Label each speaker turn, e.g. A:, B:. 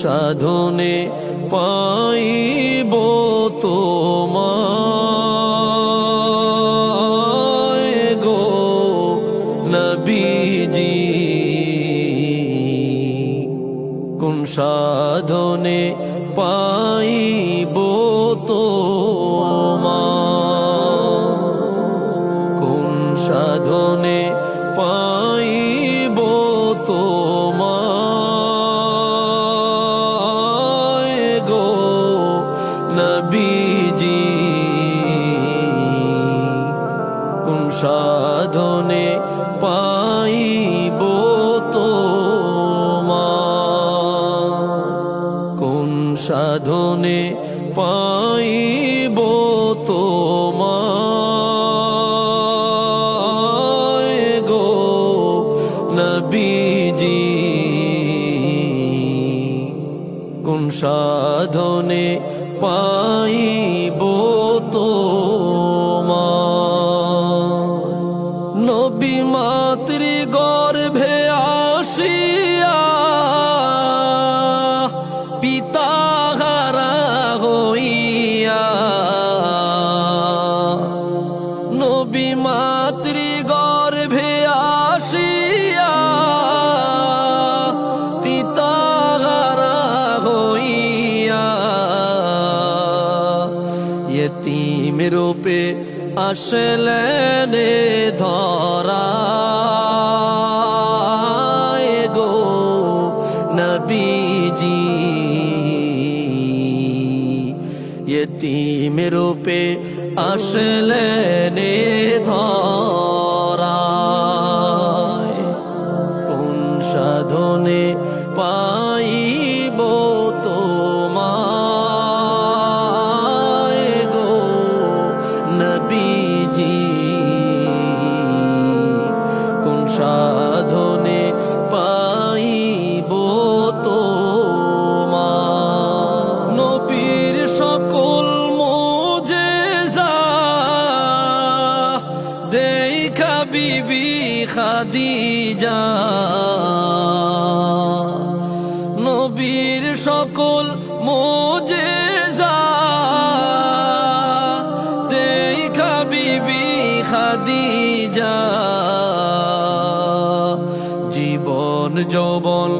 A: সাধনে পাইব তোমায় নবীজি। কোন সাধনে পাইব মা কোন সাধনে সাধনে পাইব তোমায় কোন সাধনে পাইব তোমায় গো নবীজি? কোন সাধনে পাইব তোমায় মাতৃ আসিয়া পিতা হারা হইয়া ইয়তিম রূপে আসলেন ধরা। গো নবীজি। ইয়তিম রূপে আসলেন সাধনে পাইব তোমায় গো নবীজি। কোন সাধনে পাইব তোমায়? নবীর সকল মোজেজা দেখা বিবি খাদিজা। খাদিজা জীবন যৌবন